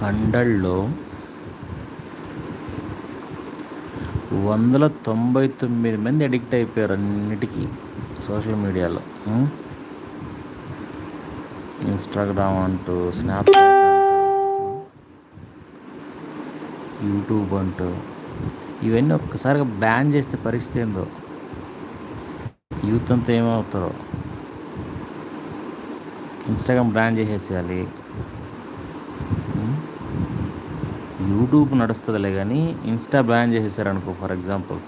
కండల్లో వందల తొంభై తొమ్మిది మంది అడిక్ట్ అయిపోయారు అన్నిటికీ సోషల్ మీడియాలో. ఇన్స్టాగ్రామ్ అంటూ స్నాప్చాట్ యూట్యూబ్ అంటూ ఇవన్నీ ఒక్కసారిగా బ్యాన్ చేస్తే పరిస్థితి ఏందో? యూత్ అంతా ఏమవుతారో? ఇన్స్టాగ్రామ్ బ్యాన్ చేసేసేయాలి. యూట్యూబ్ నడుస్తుందిలే కానీ ఇన్స్టా బ్యాన్ చేసేసారు అనుకో ఫర్ ఎగ్జాంపుల్.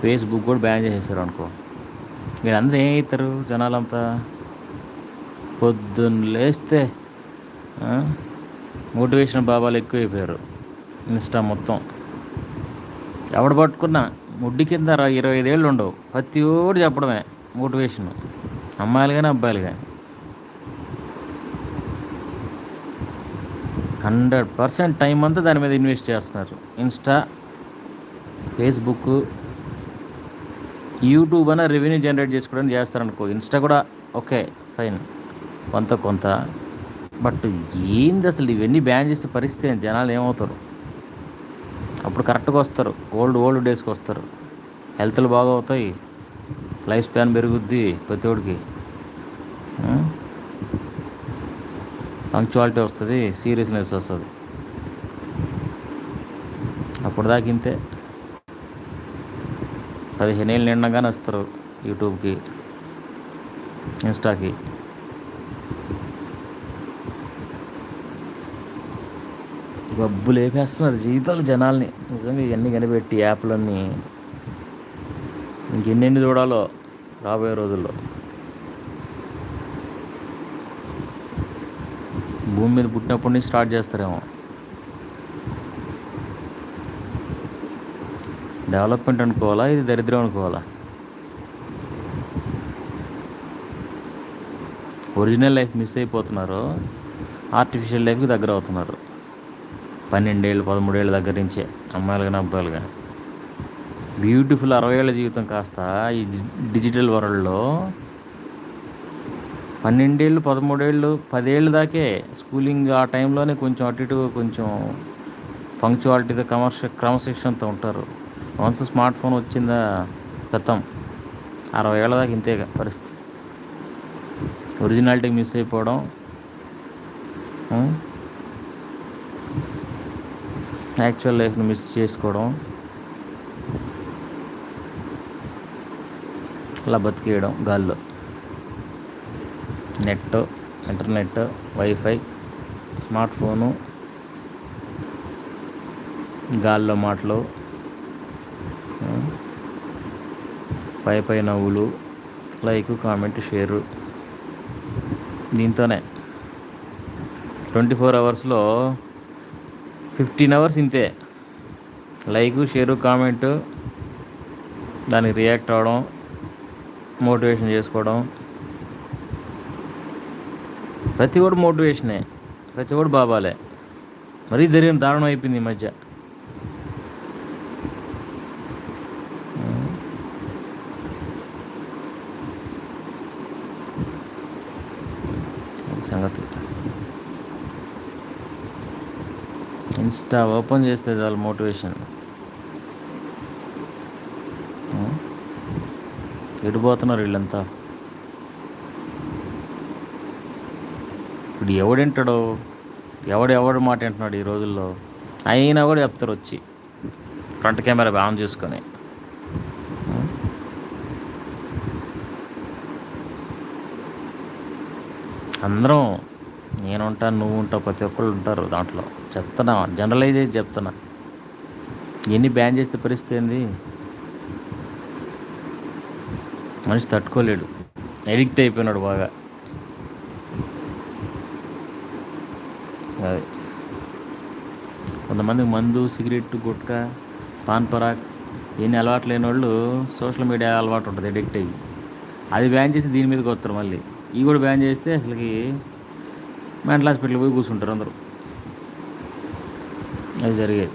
ఫేస్బుక్ కూడా బ్యాన్ చేసేసారు అనుకో వీళ్ళందరూ ఏం ఏమవుతారు జనాలంతా? పొద్దున్న లేస్తే మోటివేషన్ బాబాలు ఎక్కువైపోయారు ఇన్స్టా మొత్తం. ఎవడు పట్టుకున్నా ముడ్డి కింద ఇరవై ఐదేళ్ళు ఉండవు. ప్రతి ఓడి చెప్పడమే మోటివేషన్. అమ్మాయిలు కానీ అబ్బాయిలు కానీ హండ్రెడ్ పర్సెంట్ టైం అంతా దాని మీద ఇన్వెస్ట్ చేస్తున్నారు. ఇన్స్టా ఫేస్బుక్ యూట్యూబ్ అన్న రెవెన్యూ జనరేట్ చేసుకోవడానికి చేస్తారనుకో ఇన్స్టా కూడా ఓకే ఫైన్. కొంత కొంత. బట్ ఏంది అసలు ఇవన్నీ బ్యాన్ చేస్తే పరిస్థితి? జనాలు ఏమవుతారు? అప్పుడు కరెక్ట్గా వస్తారు. ఓల్డ్ ఓల్డ్ డేస్కి వస్తారు. హెల్త్లు బాగా అవుతాయి లైఫ్ స్పాన్ పెరుగుద్ది ప్రతి ఒడికి పంక్చువాలిటీ వస్తుంది సీరియస్నెస్ వస్తుంది. అప్పుడు దాకా ఇంతే. పదిహేను ఏళ్ళు నిండగానే వస్తారు యూట్యూబ్కి ఇన్స్టాకి. డబ్బు లేపేస్తున్నారు జీవితాలు జనాల్ని. నిజంగా ఇవన్నీ కనిపెట్టి యాప్లన్నీ. ఇంకెన్నెన్ని చూడాలో రాబోయే రోజుల్లో. భూమి మీద పుట్టినప్పటి నుంచి స్టార్ట్ చేస్తారేమో. డెవలప్మెంట్ అనుకోవాలా? ఇది దరిద్రం అనుకోవాలా? ఒరిజినల్ లైఫ్ మిస్ అయిపోతున్నారు. ఆర్టిఫిషియల్ లైఫ్కి దగ్గర అవుతున్నారు. పన్నెండేళ్ళు పదమూడేళ్ళ దగ్గర నుంచే అమ్మాయిలుగా అబ్బాయిలుగా బ్యూటిఫుల్ అరవై ఏళ్ళ జీవితం కాస్త ఈ డిజిటల్ వరల్డ్లో పన్నెండేళ్ళు పదమూడేళ్ళు పదేళ్ళు దాకే స్కూలింగ్ ఆ టైంలోనే కొంచెం అటు ఇటు కొంచెం పంక్చువాలిటీతో కమర్ష క్రమశిక్షణతో ఉంటారు. వన్స్ స్మార్ట్ ఫోన్ వచ్చిందా గతం. అరవై ఏళ్ళ దాకా ఇంతే పరిస్థితి. ఒరిజినాలిటీ మిస్ అయిపోవడం. యాక్చువల్ లైఫ్ని మిస్ చేసుకోవడం. అలా బతికేయడం గాల్లో. Net internet wifi smart phone గాల్లో మాటలు పై పై నవ్వులు లైక్ కామెంట్ షేరు దీంతోనే. ట్వంటీ ఫోర్ అవర్స్లో ఫిఫ్టీన్ అవర్స్ ఇంతే. లైక్ షేరు కామెంటు దానికి రియాక్ట్ అవ్వడం మోటివేషన్ చేసుకోవడం ప్రతి ఒడు మోటివేషనే. ప్రతి ఒడు బాబాలే. మరీ జరిగిన దారుణం అయిపోయింది ఈ మధ్య. సంగతి? ఇన్స్టా ఓపెన్ చేస్తే చాలు మోటివేషన్. ఎడిపోతున్నారు వీళ్ళంతా? ఇప్పుడు ఎవడింటాడో? ఎవడు ఎవడు మాట వింటున్నాడు ఈ రోజుల్లో? అయినా కూడా చెప్తారు వచ్చి. ఫ్రంట్ కెమెరా ఆన్ చేసుకొని. అందరం నేను ఉంటాను నువ్వు ఉంటావు ప్రతి ఒక్కళ్ళు ఉంటారు దాంట్లో. చెప్తున్నా జనరలైజ్ చేసి చెప్తున్నా. ఎన్ని బ్యాన్ చేస్తే పరిస్థితి ఏంది? మనిషి తట్టుకోలేడు. ఎడిక్ట్ అయిపోయినాడు బాగా. అది. కొంతమంది మందు సిగరెట్ గుట్కా పాన్ పరాక్ ఎన్ని అలవాటు లేని వాళ్ళు సోషల్ మీడియా అలవాటు ఉంటుంది ఎడిక్ట్ అయ్యి. అది బ్యాన్ చేసి దీని మీదకి వస్తారు మళ్ళీ. ఇవి కూడా బ్యాన్ చేస్తే అసలుకి మెంటల్ హాస్పిటల్ పోయి కూర్చుంటారు అందరూ. అది జరిగేది.